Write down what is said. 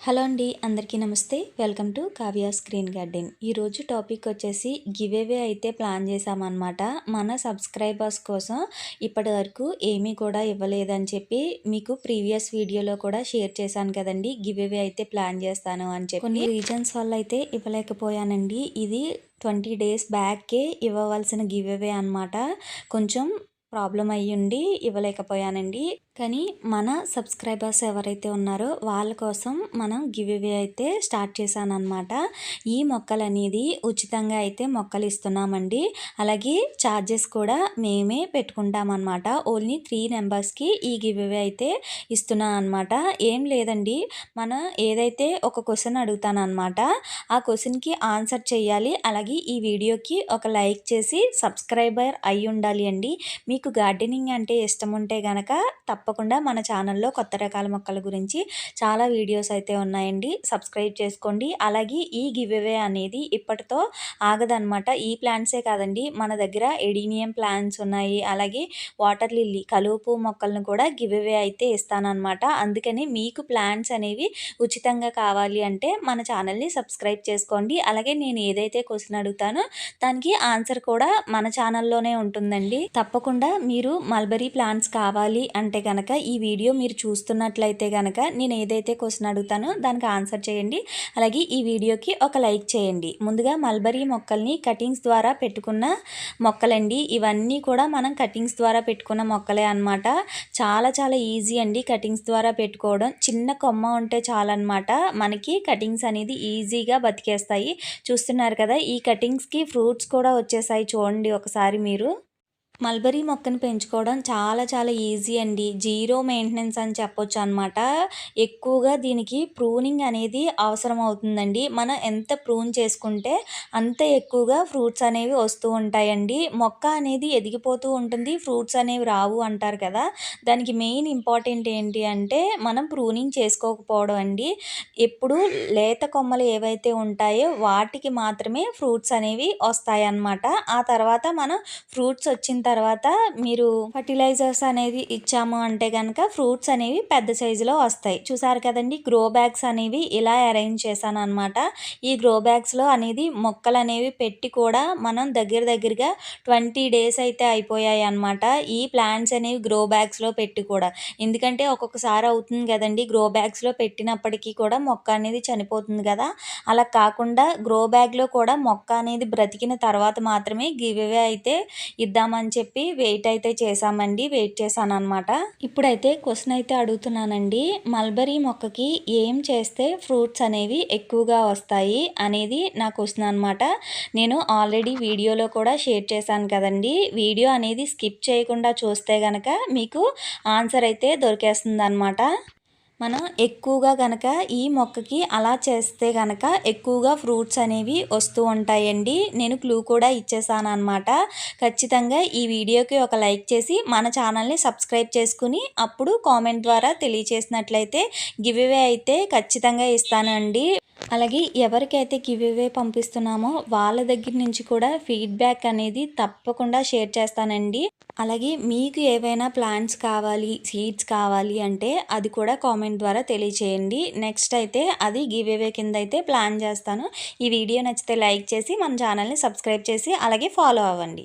Hello అండి అందరికీ నమస్తే. Welcome to Kavya screen garden. ఈరోజు టాపిక్ వచ్చేసి గివేవే అయితే ప్లాన్ చేసామన్నమాట మన సబ్స్క్రైబర్స్ కోసం ఇప్పటి వరకు ఏమీ కూడా ఇవ్వలేదని చెప్పి మీకు ప్రీవియస్ వీడియోలో కూడా షేర్ చేశాను కదండి. గివేవే అయితే ప్లాన్ చేస్తాను అని చెప్పి. కొన్ని రీజన్స్ వల్ల అయితే ఇవ్వలేకపోయానండి. ఇది ట్వంటీ డేస్ బ్యాక్కే ఇవ్వవలసిన గివేవే అనమాట కొంచెం ప్రాబ్లం అయ్యుండి ఇవ్వలేకపోయానండి. కానీ మన సబ్స్క్రైబర్స్ ఎవరైతే ఉన్నారో వాళ్ళ కోసం మనం గివ్ అవే అయితే స్టార్ట్ చేశానమాట ఈ మొక్కలు అనేది ఉచితంగా అయితే మొక్కలు ఇస్తున్నామండి. అలాగే ఛార్జెస్ కూడా మేమే పెట్టుకుంటామన్నమాట. ఓన్లీ త్రీ నెంబర్స్కి ఈ గివ్ అవే అయితే ఇస్తున్నాం అనమాట ఏం లేదండి. మనం ఏదైతే ఒక క్వశ్చన్ అడుగుతానమాట ఆ క్వశ్చన్కి ఆన్సర్ చేయాలి. అలాగే ఈ వీడియోకి ఒక లైక్ చేసి సబ్స్క్రైబర్ అయి ఉండాలి అండి. మీ మీకు గార్డెనింగ్ అంటే ఇష్టం ఉంటే కనుక తప్పకుండా మన ఛానల్లో కొత్త రకాల మొక్కల గురించి చాలా వీడియోస్ అయితే ఉన్నాయండి. సబ్స్క్రైబ్ చేసుకోండి. అలాగే ఈ గివ్వే అనేది ఇప్పటితో ఆగదనమాట ఈ ప్లాంట్సే కాదండి. మన దగ్గర ఎడీనియం ప్లాంట్స్ ఉన్నాయి. అలాగే వాటర్ లిల్లీ కలుపు మొక్కలను కూడా గివ్వే అయితే ఇస్తానన్నమాట. అందుకని మీకు ప్లాంట్స్ అనేవి ఉచితంగా కావాలి అంటే మన ఛానల్ని సబ్స్క్రైబ్ చేసుకోండి. అలాగే నేను ఏదైతే క్వశ్చన్ అడుగుతానో దానికి ఆన్సర్ కూడా మన ఛానల్లోనే ఉంటుందండి. తప్పకుండా మీరు మల్బరీ ప్లాంట్స్ కావాలి అంటే కనుక కనుక ఈ వీడియో మీరు చూస్తున్నట్లయితే కనుక నేను ఏదైతే క్వశ్చన్ అడుగుతానో దానికి ఆన్సర్ చేయండి. అలాగే ఈ వీడియోకి ఒక లైక్ చేయండి. ముందుగా మల్బరీ మొక్కల్ని కటింగ్స్ ద్వారా పెట్టుకున్న మొక్కలండి. ఇవన్నీ కూడా మనం కటింగ్స్ ద్వారా పెట్టుకున్న మొక్కలే అనమాట చాలా చాలా ఈజీ అండి కటింగ్స్ ద్వారా పెట్టుకోవడం. చిన్న కొమ్మ ఉంటే చాలన్నమాట. మనకి కటింగ్స్ అనేది ఈజీగా బతికేస్తాయి. చూస్తున్నారు కదా ఈ కటింగ్స్కి ఫ్రూట్స్ కూడా వచ్చేసాయి చూడండి ఒకసారి మీరు. మల్బరీ మొక్కను పెంచుకోవడం చాలా చాలా ఈజీ అండి. జీరో మెయింటెనెన్స్ అని చెప్పొచ్చు అనమాట ఎక్కువగా దీనికి ప్రూనింగ్ అనేది అవసరం అవుతుందండి మనం ఎంత ప్రూన్ చేసుకుంటే అంత ఎక్కువగా ఫ్రూట్స్ అనేవి వస్తూ ఉంటాయండి. మొక్క అనేది ఎదిగిపోతూ ఉంటుంది. ఫ్రూట్స్ అనేవి రావు అంటారు కదా. దానికి మెయిన్ ఇంపార్టెంట్ ఏంటి అంటే మనం ప్రూనింగ్ చేసుకోకపోవడం అండి. ఎప్పుడు లేత కొమ్మలు ఏవైతే ఉంటాయో వాటికి మాత్రమే ఫ్రూట్స్ అనేవి వస్తాయి అన్నమాట ఆ తర్వాత మనం ఫ్రూట్స్ వచ్చిన తర్వాత మీరు ఫర్టిలైజర్స్ అనేది ఇచ్చాము అంటే కనుక ఫ్రూట్స్ అనేవి పెద్ద సైజులో వస్తాయి. చూసారు కదండి? గ్రో బ్యాగ్స్ అనేవి ఇలా అరేంజ్ చేశాను అనమాట ఈ గ్రో బ్యాగ్స్లో అనేది మొక్కలు అనేవి పెట్టి కూడా మనం దగ్గర దగ్గరగా ట్వంటీ డేస్ అయితే అయిపోయాయి అనమాట ఈ ప్లాంట్స్ అనేవి గ్రో బ్యాగ్స్లో పెట్టి కూడా. ఎందుకంటే ఒక్కొక్కసారి అవుతుంది కదండి? గ్రో బ్యాగ్స్లో పెట్టినప్పటికీ కూడా మొక్క అనేది చనిపోతుంది కదా? అలా కాకుండా గ్రో బ్యాగ్లో కూడా మొక్క అనేది బ్రతికిన తర్వాత మాత్రమే గివ్ అయితే ఇద్దామని చెప్పి వెయిట్ అయితే చేసామండి వెయిట్ చేశాను అనమాట ఇప్పుడైతే క్వశ్చన్ అయితే అడుగుతున్నానండి మల్బరీ మొక్కకి ఏం చేస్తే ఫ్రూట్స్ అనేవి ఎక్కువగా వస్తాయి అనేది నా క్వశ్చన్ అనమాట నేను ఆల్రెడీ వీడియోలో కూడా షేర్ చేశాను కదండి వీడియో అనేది స్కిప్ చేయకుండా చూస్తే కనుక మీకు ఆన్సర్ అయితే దొరికేస్తుంది అనమాట మనం ఎక్కువగా కనుక ఈ మొక్కకి అలా చేస్తే కనుక ఎక్కువగా ఫ్రూట్స్ అనేవి వస్తూ ఉంటాయండి. నేను క్లూ కూడా ఇచ్చేసాను అనమాట ఖచ్చితంగా ఈ వీడియోకి ఒక లైక్ చేసి మన ఛానల్ని సబ్స్క్రైబ్ చేసుకుని అప్పుడు కామెంట్ ద్వారా తెలియచేసినట్లయితే గివ్వే అయితే ఖచ్చితంగా ఇస్తానండి. అలాగే ఎవరికైతే గివ్వే పంపిస్తున్నామో వాళ్ళ దగ్గర నుంచి కూడా ఫీడ్బ్యాక్ అనేది తప్పకుండా షేర్ చేస్తానండి. అలాగే మీకు ఏవైనా ప్లాంట్స్ కావాలి సీడ్స్ కావాలి అంటే అది కూడా కామెంట్ కామెంట్ ద్వారా తెలియచేయండి. నెక్స్ట్ అయితే అది గివేవే కింద అయితే ప్లాన్ చేస్తాను. ఈ వీడియో నచ్చితే లైక్ చేసి మన ఛానల్ని సబ్స్క్రైబ్ చేసి అలాగే ఫాలో అవ్వండి.